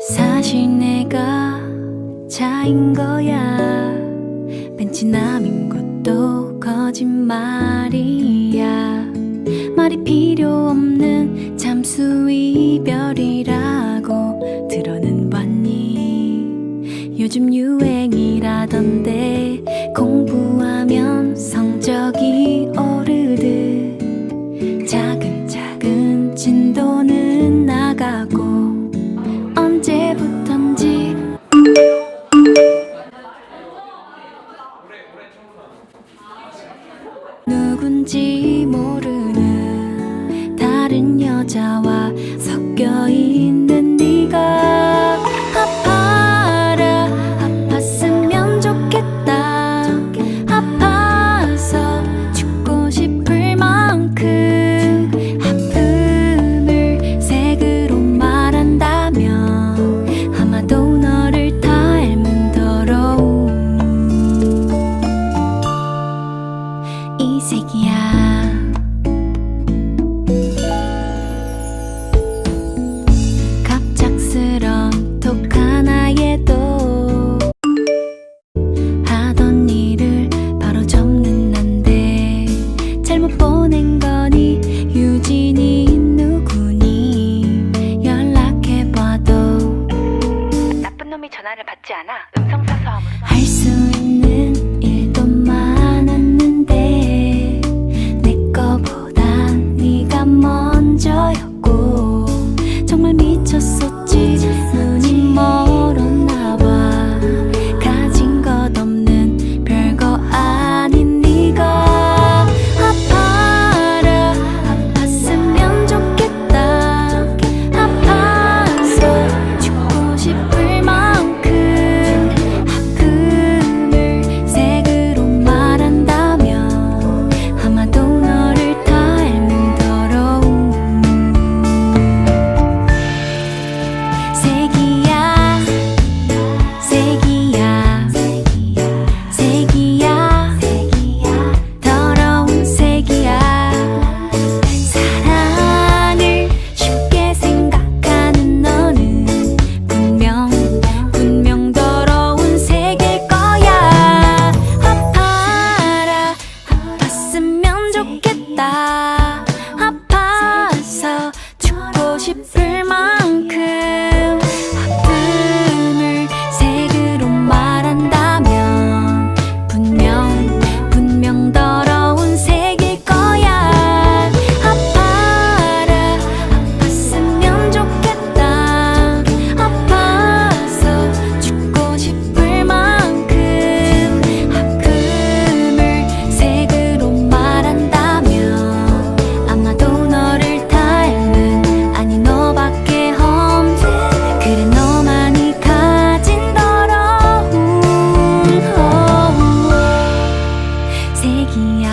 사실 내가 자인 거야. 벤치남인 것도 거짓말이야. 말이 필요 없는 모두 이별이라고 들어는 봤니? 요즘 유행이라던데 공부하면 성적이 오르듯 차근차근 진도는 나가고 언제부턴지 누군지 모르는 다른 여자와 脚印 후에도 하던 일을 바로 접는 난데 잘못 보낸 거니? 유진이 누구니? 연락해봐도 나쁜 놈이 전화를 받지 않아 음성 pouquinho.